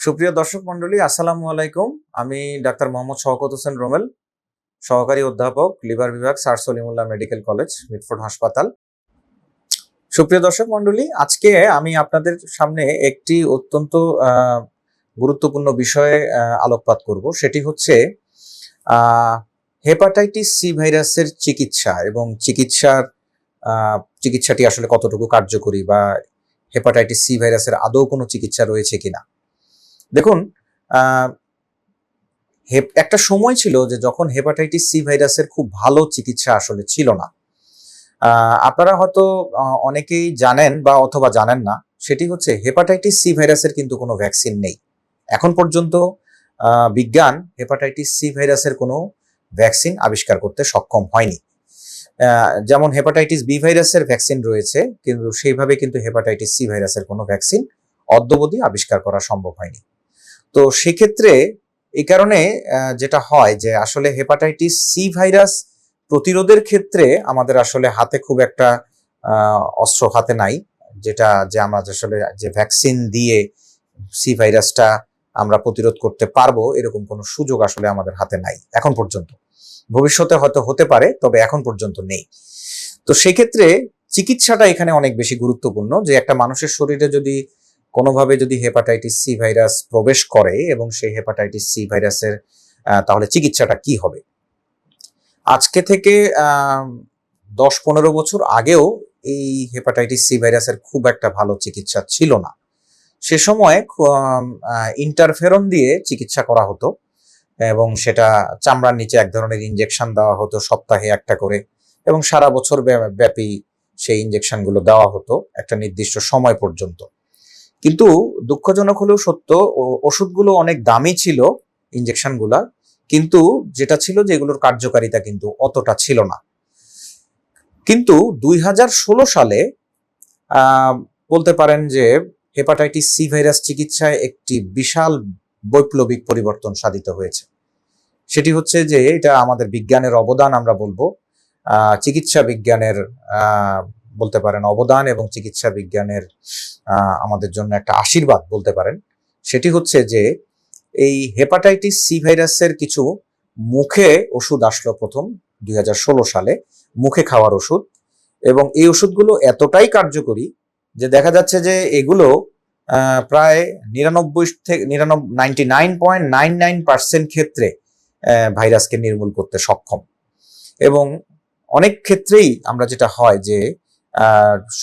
সুপ্রিয় দর্শক মন্ডলী আসসালামু আলাইকুম। আমি ডাক্তার মোহাম্মদ শওকত হোসেন রোমেল, সহকারী অধ্যাপক, লিভার বিভাগ, sir Salimullah medical college Mitford হাসপাতাল। সুপ্রিয় দর্শক মন্ডলী আজকে আমি আপনাদের সামনে একটি অত্যন্ত গুরুত্বপূর্ণ বিষয়ে আলোকপাত করব। সেটি হচ্ছে হেপাটাইটিস সি ভাইরাসের চিকিৎসা এবং চিকিৎসার চিকিৎসাটি আসলে কতটুকু কার্যকরী বা হেপাটাইটিস সি ভাইরাসের আদৌ কোনো চিকিৎসা রয়েছে কিনা। দেখুন একটা সময় ছিল যে যখন হেপাটাইটিস সি ভাইরাসের খুব ভালো চিকিৎসা আসলে ছিল না। আপনারা হয়তো অনেকেই জানেন বা অথবা জানেন না, সেটি হচ্ছে হেপাটাইটিস সি ভাইরাসের কিন্তু কোনো ভ্যাকসিন নেই। এখন পর্যন্ত বিজ্ঞান হেপাটাইটিস সি ভাইরাসের কোনো ভ্যাকসিন আবিষ্কার করতে সক্ষম হয়নি। যেমন হেপাটাইটিস বি ভাইরাসের ভ্যাকসিন রয়েছে, কিন্তু সেইভাবে কিন্তু হেপাটাইটিস সি ভাইরাসের কোনো ভ্যাকসিন অদ্যবধি আবিষ্কার করা সম্ভব হয়নি। তো সেক্ষেত্রে এই কারণে যেটা হয় যে আসলে হেপাটাইটিস সি ভাইরাস প্রতিরোধের ক্ষেত্রে আমাদের আসলে হাতে খুব একটা অস্ত্র হাতে নাই। যেটা যে আমরা আসলে যে ভ্যাকসিন দিয়ে সি ভাইরাসটা আমরা প্রতিরোধ করতে পারব, এরকম কোনো সুযোগ আসলে আমাদের হাতে নাই, এখন পর্যন্ত। ভবিষ্যতে হয়তো হতে পারে, তবে এখন পর্যন্ত নেই। তো সেক্ষেত্রে চিকিৎসাটা এখানে অনেক বেশি গুরুত্বপূর্ণ যে একটা মানুষের শরীরে যদি কোনোভাবে যদি হেপাটাইটিস সি ভাইরাস প্রবেশ করে এবং সেই হেপাটাইটিস সি ভাইরাসের তাহলে চিকিৎসাটা কি হবে? আজকে থেকে দশ পনেরো বছর আগেও এই হেপাটাইটিস সি ভাইরাসের খুব একটা ভালো চিকিৎসা ছিল না। সে সময় ইন্টারফেরন দিয়ে চিকিৎসা করা হতো এবং সেটা চামড়ার নিচে এক ধরনের ইঞ্জেকশন দেওয়া হতো সপ্তাহে একটা করে এবং সারা বছর ব্যাপী সেই ইঞ্জেকশনগুলো দেওয়া হতো একটা নির্দিষ্ট সময় পর্যন্ত। কিন্তু দুঃখজনক হলেও সত্য ওষুধগুলো অনেক দামি ছিল ইনজেকশনগুলা কিন্তু যেটা ছিল যে এগুলোর কার্যকারিতা কিন্তু অতটা ছিল না। কিন্তু দুই হাজার ষোলো সালে বলতে পারেন যে হেপাটাইটিস সি ভাইরাস চিকিৎসায় একটি বিশাল বৈপ্লবিক পরিবর্তন সাধিত হয়েছে। সেটি হচ্ছে যে এটা আমাদের বিজ্ঞানের অবদান আমরা বলব। চিকিৎসা বিজ্ঞানের বলতে পারেন অবদান এবং চিকিৎসা বিজ্ঞানের আমাদের জন্য একটা আশীর্বাদ বলতে পারেন, সেটি হচ্ছে যে এই হেপাটাইটিস সি ভাইরাসের কিছু মুখে ওষুধ আসলো প্রথম দুই হাজার ষোলো সালে, মুখে খাওয়ার ওষুধ এবং এই ওষুধগুলো এতটাই কার্যকরী যে দেখা যাচ্ছে যে এগুলো প্রায় নিরানব্বই থেকে নিরানব্বই ninety nine point nine nine percent ক্ষেত্রে ভাইরাসকে নির্মূল করতে সক্ষম এবং অনেক ক্ষেত্রেই আমরা যেটা হয় যে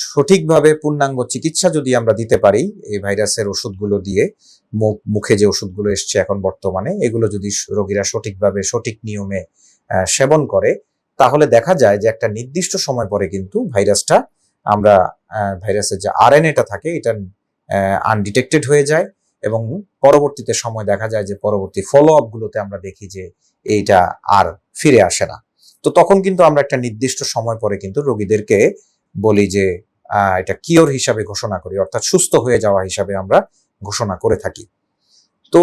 সঠিকভাবে পূর্ণাঙ্গ চিকিৎসা যদি আমরা দিতে পারি, এই ভাইরাসের ওষুধগুলো দিয়ে, মুখ, মুখে যে ওষুধগুলো এসছে এখন বর্তমানে, এগুলো যদি রোগীরা সঠিকভাবে, সঠিক নিয়মে সেবন করে, তাহলে দেখা যায় যে একটা নির্দিষ্ট সময় পরে কিন্তু ভাইরাসটা আমরা ভাইরাসের যে আরএনএটা থাকে, এটা আনডিটেক্টেড হয়ে যায় এবং পরবর্তীতে সময় দেখা যায় যে পরবর্তী ফলো আপ গুলোতে আমরা দেখি যে এইটা আর ফিরে আসে না। তো তখন কিন্তু আমরা একটা নির্দিষ্ট সময় পরে কিন্তু রোগীদেরকে বলি যে এটা কিওর হিসাবে ঘোষণা করি, অর্থাৎ সুস্থ হয়ে যাওয়া হিসাবে আমরা ঘোষণা করে থাকি। তো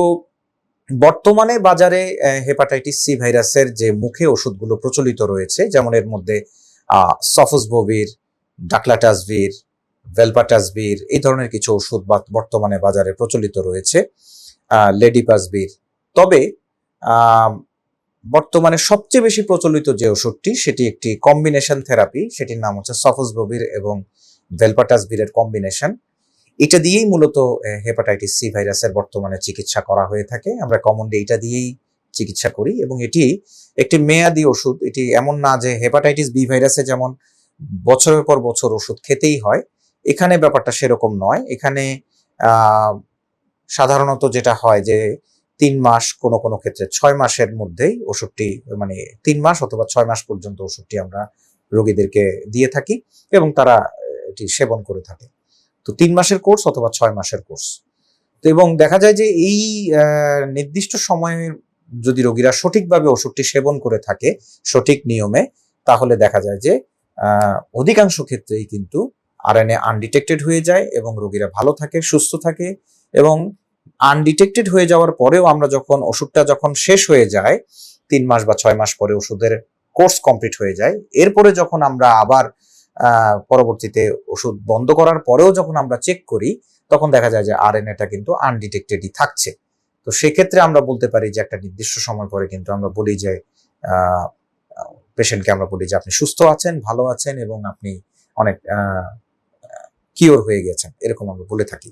বর্তমানে বাজারে হেপাটাইটিস সি ভাইরাসের যে মুখে ওষুধগুলো প্রচলিত রয়েছে, যেমন এর মধ্যে সফসবোভির ডাকলাটাসভির, ভেলপাটাসভির, এই ধরনের কিছু ওষুধ বর্তমানে বাজারে প্রচলিত রয়েছে লেডিপাসভির। তবে বর্তমানে সবচেয়ে বেশি প্রচলিত যে ওষুধটি, সেটি একটি কম্বিনেশন থেরাপি সেটির নাম হচ্ছে সফসবোভির এবং ভেলপাটাসভিরের কম্বিনেশন এটা দিয়েই মূলত হেপাটাইটিস সি ভাইরাসের বর্তমানে চিকিৎসা করা হয়ে থাকে। আমরা কমনলি এটা দিয়েই চিকিৎসা করি এবং এটি একটি মেয়াদি ওষুধ। এটি এমন না যে হেপাটাইটিস বি ভাইরাসে যেমন বছরের পর বছর ওষুধ খেতেই হয়, এখানে ব্যাপারটা সেরকম নয়। এখানে সাধারণত যেটা হয় যে তিন মাস কোনো কোনো ক্ষেত্রে ছয় মাসের মধ্যেই ওষুধটি মানে তিন মাস অথবা ছয় মাস পর্যন্ত ওষুধটি আমরা রোগীদেরকে দিয়ে থাকি এবং তারা এটি সেবন করে থাকে। তো তিন মাসের কোর্স অথবা ছয় মাসের কোর্স। তো এবং দেখা যায় যে এই নির্দিষ্ট সময়ে যদি রোগীরা সঠিকভাবে ওষুধটি সেবন করে থাকে সঠিক নিয়মে, তাহলে দেখা যায় যে অধিকাংশ ক্ষেত্রেই কিন্তু আর আরএনএ আনডিটেক্টেড হয়ে যায় এবং রোগীরা ভালো থাকে, সুস্থ থাকে এবং আনডিটেক্টেড হয়ে যাওয়ার পরেও আমরা যখন ওষুধটা যখন শেষ হয়ে যায়, তিন মাস বা ছয় মাস পরে ওষুধের কোর্স কমপ্লিট হয়ে যায়। এরপরে যখন আমরা আবার পরবর্তীতে ওষুধ বন্ধ করার পরেও যখন আমরা চেক করি, তখন দেখা যায় যে আরএনএটা কিন্তু আনডিটেক্টেডই থাকছে। তো সেক্ষেত্রে আমরা বলতে পারি যে একটা নির্দিষ্ট সময় পরে কিন্তু আমরা বলি যে পেশেন্টকে আমরা বলি যে আপনি সুস্থ আছেন, ভালো আছেন এবং আপনি অনেক কিওর হয়ে গেছেন, এরকম আমরা বলে থাকি।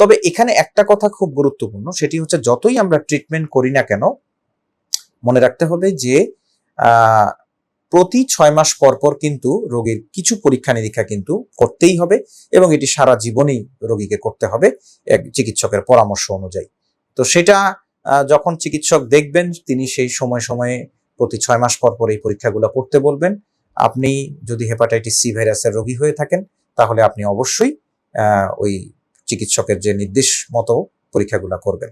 তবে এখানে একটা কথা খুব গুরুত্বপূর্ণ, সেটি হচ্ছে যতই আমরা ট্রিটমেন্ট করি না কেন, মনে রাখতে হবে যে প্রতি ছয় মাস পর পর কিন্তু রোগীর কিছু পরীক্ষা নিরীক্ষা কিন্তু করতেই হবে এবং এটি সারা জীবনই রোগীকে করতে হবে এক চিকিৎসকের পরামর্শ অনুযায়ী। তো সেটা যখন চিকিৎসক দেখবেন, তিনি সেই সময় সময়ে প্রতি ছয় মাস পর পর এই পরীক্ষাগুলো করতে বলবেন। আপনি যদি হেপাটাইটিস সি ভাইরাসের রোগী হয়ে থাকেন, তাহলে আপনি অবশ্যই ওই চিকিৎসকের যে নির্দেশ মতো পরীক্ষাগুলো করবেন।